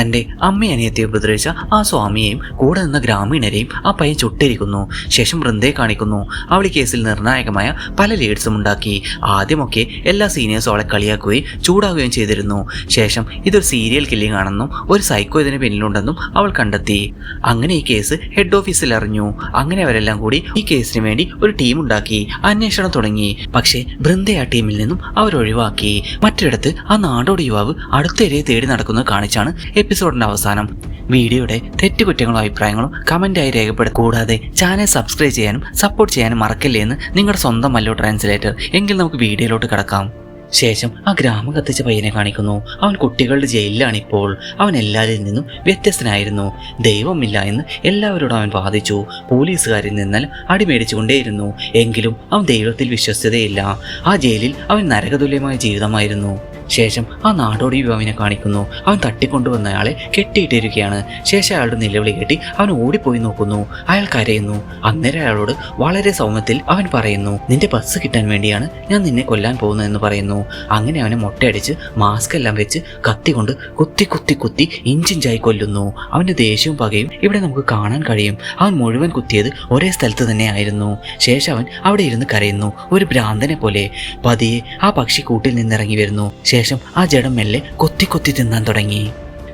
തന്റെ അമ്മയനിയത്തെ ഉപദ്രവിച്ച ആ സ്വാമിയെയും കൂടെ നിന്ന ഗ്രാമീണരെയും ആ പയ്യൻ ചുട്ടിരിക്കുന്നു. ശേഷം വൃന്ദയെ കാണിക്കുന്നു. അവൾ കേസിൽ നിർണായകമായ പല ലീഡ്സും ഉണ്ടാക്കി. ആദ്യമൊക്കെ എല്ലാ സീനിയേഴ്സും അവളെ കളിയാക്കുകയും ചൂടാകുകയും ചെയ്തിരുന്നു. ശേഷം ഇതൊരു സീരിയൽ കില്ലിംഗ് ആണെന്നും ഒരു സൈക്കോ ഇതിന് പിന്നിലുണ്ടെന്നും അവൾ കണ്ടെത്തി. അങ്ങനെ ഈ കേസ് ഹെഡ് ഓഫീസിൽ അറിഞ്ഞു അങ്ങനെ അവരെല്ലാം കൂടി ഈ കേസിന് വേണ്ടി ഒരു ടീം ഉണ്ടാക്കി. അന്വേഷണം തുടങ്ങി. പക്ഷേ ബൃന്ദ ആ ടീമിൽ നിന്നും അവർ ഒഴിവാക്കി. മറ്റൊരിടത്ത് ആ നാടോടി യുവാവ് അടുത്തിടെ തേടി നടക്കുന്നത് കാണിച്ചാണ് എപ്പിസോഡിന്റെ അവസാനം വീഡിയോയുടെ തെറ്റുകുറ്റങ്ങളും അഭിപ്രായങ്ങളും കമന്റായി രേഖപ്പെടുത്തും കൂടാതെ ചാനൽ സബ്സ്ക്രൈബ് ചെയ്യാനും സപ്പോർട്ട് ചെയ്യാനും മറക്കല്ലേ എന്ന് നിങ്ങളുടെ സ്വന്തം മല്ലോ ട്രാൻസ്ലേറ്റർ എങ്കിൽ നമുക്ക് വീഡിയോയിലോട്ട് കിടക്കാം. ശേഷം ആ ഗ്രാമം കത്തിച്ച പയ്യനെ കാണിക്കുന്നു. അവൻ കുട്ടികളുടെ ജയിലിലാണിപ്പോൾ അവൻ എല്ലാവരിൽ നിന്നും വ്യത്യസ്തനായിരുന്നു. ദൈവമില്ല എന്ന് എല്ലാവരോടും അവൻ വാദിച്ചു. പോലീസുകാരിൽ നിന്നാൽ അടിമേടിച്ചുകൊണ്ടേയിരുന്നു എങ്കിലും അവൻ ദൈവത്തിൽ വിശ്വസ്തതയില്ല. ആ ജയിലിൽ അവൻ നരകതുല്യമായ ജീവിതമായിരുന്നു. ശേഷം ആ നാടോടി യുവാവിനെ കാണിക്കുന്നു. അവൻ തട്ടിക്കൊണ്ടുവന്ന അയാളെ കെട്ടിയിട്ടിരിക്കുകയാണ്. ശേഷം അയാളുടെ നിലവിളി കെട്ടി അവൻ ഓടിപ്പോയി നോക്കുന്നു. അയാൾ കരയുന്നു. അന്നേരം അയാളോട് വളരെ സൗമ്യത്തിൽ അവൻ പറയുന്നു നിന്റെ ബസ് കിട്ടാൻ വേണ്ടിയാണ് ഞാൻ നിന്നെ കൊല്ലാൻ പോകുന്നതെന്ന് പറയുന്നു. അങ്ങനെ അവനെ മുട്ടയടിച്ച് മാസ്ക് എല്ലാം വെച്ച് കത്തി കൊണ്ട് കുത്തി കുത്തി കുത്തി ഇഞ്ചിഞ്ചായി കൊല്ലുന്നു. അവന്റെ ദേഷ്യവും പകയും ഇവിടെ നമുക്ക് കാണാൻ കഴിയും. അവൻ മുഴുവൻ കുത്തിയത് ഒരേ സ്ഥലത്ത് തന്നെ ആയിരുന്നു ശേഷം അവൻ അവിടെ ഇരുന്ന് കരയുന്നു. ഒരു ഭ്രാന്തനെ പോലെ. പതിയെ ആ പക്ഷി കൂട്ടിൽ നിന്നിറങ്ങി വരുന്നു. ശേഷം ആ ജഡം മെല്ലെ കൊത്തി കൊത്തി തിന്നാൻ തുടങ്ങി.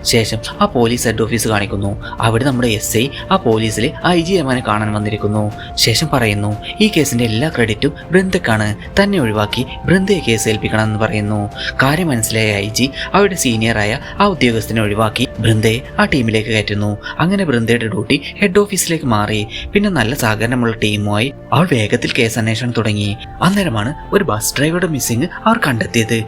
ശേഷം ആ പോലീസ് ഹെഡ് ഓഫീസ് കാണിക്കുന്നു. അവിടെ നമ്മുടെ എസ് ഐ ആ പോലീസിലെ ഐ ജി എമാനെ കാണാൻ വന്നിരിക്കുന്നു. ശേഷം പറയുന്നു ഈ കേസിന്റെ എല്ലാ ക്രെഡിറ്റും ബൃന്ദക്കാണ്. തന്നെ ഒഴിവാക്കി ബൃന്ദയെ കേസ് ഏൽപ്പിക്കണമെന്ന് പറയുന്നു. കാര്യം മനസ്സിലായ ഐ ജി അവരുടെ സീനിയറായ ആ ഉദ്യോഗസ്ഥനെ ഒഴിവാക്കി ബൃന്ദയെ ആ ടീമിലേക്ക് കയറ്റുന്നു. അങ്ങനെ ബൃന്ദയുടെ ഡ്യൂട്ടി ഹെഡ് ഓഫീസിലേക്ക് മാറി. പിന്നെ നല്ല സഹകരണമുള്ള ടീമുമായി അവൾ വേഗത്തിൽ കേസ് അന്വേഷണം തുടങ്ങി. അന്നേരമാണ് ഒരു ബസ് ഡ്രൈവറുടെ മിസ്സിംഗ് അവർ കണ്ടെത്തിയത്.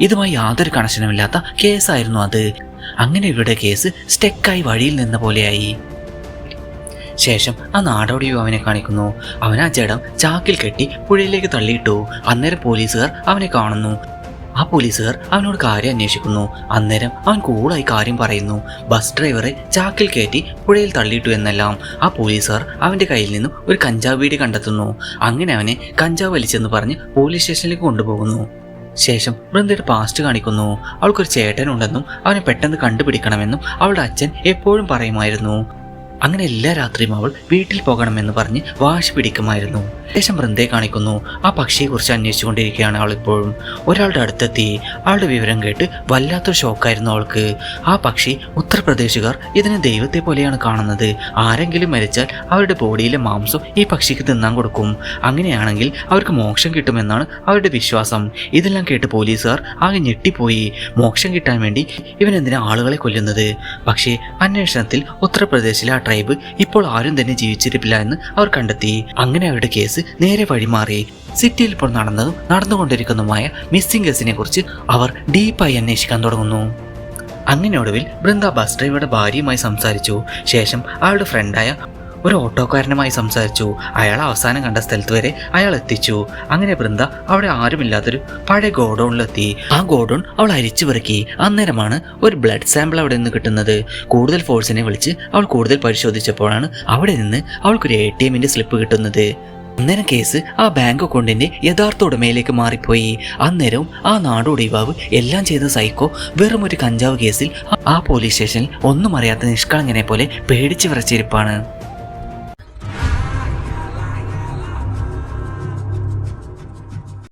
ഇതുമായി യാതൊരു കണക്ഷനുമില്ലാത്ത കേസായിരുന്നു അത്. അങ്ങനെ ഇവരുടെ കേസ് സ്റ്റെക്കായി വഴിയിൽ നിന്ന പോലെയായി. ശേഷം ആ നാടോടി യുവാവിനെ കാണിക്കുന്നു. അവൻ ആ ജഡം ചാക്കിൽ കെട്ടി പുഴയിലേക്ക് തള്ളിയിട്ടു. അന്നേരം പോലീസുകാർ അവനെ കാണുന്നു. ആ പോലീസുകാർ അവനോട് കാര്യം അന്വേഷിക്കുന്നു. അന്നേരം അവൻ കൂളായി കാര്യം പറയുന്നു. ബസ് ഡ്രൈവറെ ചാക്കിൽ കയറ്റി പുഴയിൽ തള്ളിയിട്ടു എന്നെല്ലാം. ആ പോലീസുകാർ അവന്റെ കയ്യിൽ നിന്നും ഒരു കഞ്ചാവ് വീടി കണ്ടെത്തുന്നു. അങ്ങനെ അവനെ കഞ്ചാവ് വലിച്ചെന്ന് പറഞ്ഞ് പോലീസ് സ്റ്റേഷനിലേക്ക് കൊണ്ടുപോകുന്നു. ശേഷം വൃന്ദയുടെ പാസ്റ്റ് കാണിക്കുന്നു. അവൾക്കൊരു ചേട്ടനുണ്ടെന്നും അവനെ പെട്ടെന്ന് കണ്ടുപിടിക്കണമെന്നും അവളുടെ അച്ഛൻ എപ്പോഴും പറയുമായിരുന്നു. അങ്ങനെ എല്ലാ രാത്രിയും അവൾ വീട്ടിൽ പോകണമെന്ന് പറഞ്ഞ് വാശി പിടിക്കുമായിരുന്നു. ശേഷം വൃന്ദയെ കാണിക്കുന്നു. ആ പക്ഷിയെക്കുറിച്ച് അന്വേഷിച്ചുകൊണ്ടിരിക്കുകയാണ് അവൾ ഇപ്പോഴും. ഒരാളുടെ അടുത്തെത്തി ആളുടെ വിവരം കേട്ട് വല്ലാത്തൊരു ഷോക്കായിരുന്നു അവൾക്ക്. ആ പക്ഷി ഉത്തർപ്രദേശുകാർ ഇതിനെ ദൈവത്തെ പോലെയാണ് കാണുന്നത്. ആരെങ്കിലും മരിച്ചാൽ അവരുടെ ബോഡിയിലെ മാംസം ഈ പക്ഷിക്ക് തിന്നാൻ കൊടുക്കും. അങ്ങനെയാണെങ്കിൽ അവർക്ക് മോക്ഷം കിട്ടുമെന്നാണ് അവരുടെ വിശ്വാസം. ഇതെല്ലാം കേട്ട് പോലീസുകാർ ആകെ ഞെട്ടിപ്പോയി. മോക്ഷം കിട്ടാൻ വേണ്ടി ഇവനെന്തിനാ ആളുകളെ കൊല്ലുന്നത്? പക്ഷേ അന്വേഷണത്തിൽ ഉത്തർപ്രദേശിലെ ട്രൈബ് ഇപ്പോൾ ആരും തന്നെ ജീവിച്ചിരിപ്പില്ല എന്ന് അവർ കണ്ടെത്തി. അങ്ങനെ അവരുടെ കേസ് നേരെ വഴിമാറി. സിറ്റിയിൽ ഇപ്പോൾ നടന്നതും നടന്നുകൊണ്ടിരിക്കുന്നതുമായ മിസ്സിംഗ് കേസിനെ കുറിച്ച് അവർ ഡീപ്പായി അന്വേഷിക്കാൻ തുടങ്ങുന്നു. അങ്ങനെ ഒടുവിൽ ബൃന്ദ ബസ് ഡ്രൈവറുടെ ഭാര്യയുമായി സംസാരിച്ചു. ശേഷം അയാളുടെ ഫ്രണ്ടായ ഒരു ഓട്ടോക്കാരനുമായി സംസാരിച്ചു. അയാൾ അവസാനം കണ്ട സ്ഥലത്ത് വരെ അയാൾ എത്തിച്ചു. അങ്ങനെ ബൃന്ദ അവിടെ ആരുമില്ലാത്തൊരു പഴയ ഗോഡൌണിലെത്തി. ആ ഗോഡൗൺ അവൾ അരിച്ചു പെറുക്കി. അന്നേരമാണ് ഒരു ബ്ലഡ് സാമ്പിൾ അവിടെ നിന്ന് കിട്ടുന്നത്. കൂടുതൽ ഫോഴ്സിനെ വിളിച്ച് അവൾ കൂടുതൽ പരിശോധിച്ചപ്പോഴാണ് അവിടെ നിന്ന് അവൾക്കൊരു എ ടി എമ്മിന്റെ സ്ലിപ്പ് കിട്ടുന്നത്. അന്നേരം കേസ് ആ ബാങ്ക് അക്കൗണ്ടിന്റെ യഥാർത്ഥ ഉടമയിലേക്ക് മാറിപ്പോയി. അന്നേരവും ആ നാടോടി യുവാവ് എല്ലാം ചെയ്ത സൈക്കോ വെറും ഒരു കഞ്ചാവ് കേസിൽ ആ പോലീസ് സ്റ്റേഷനിൽ ഒന്നും അറിയാത്ത നിഷ്കളങ്കനെ പോലെ പേടിച്ചു വിറച്ചിരിപ്പാണ്.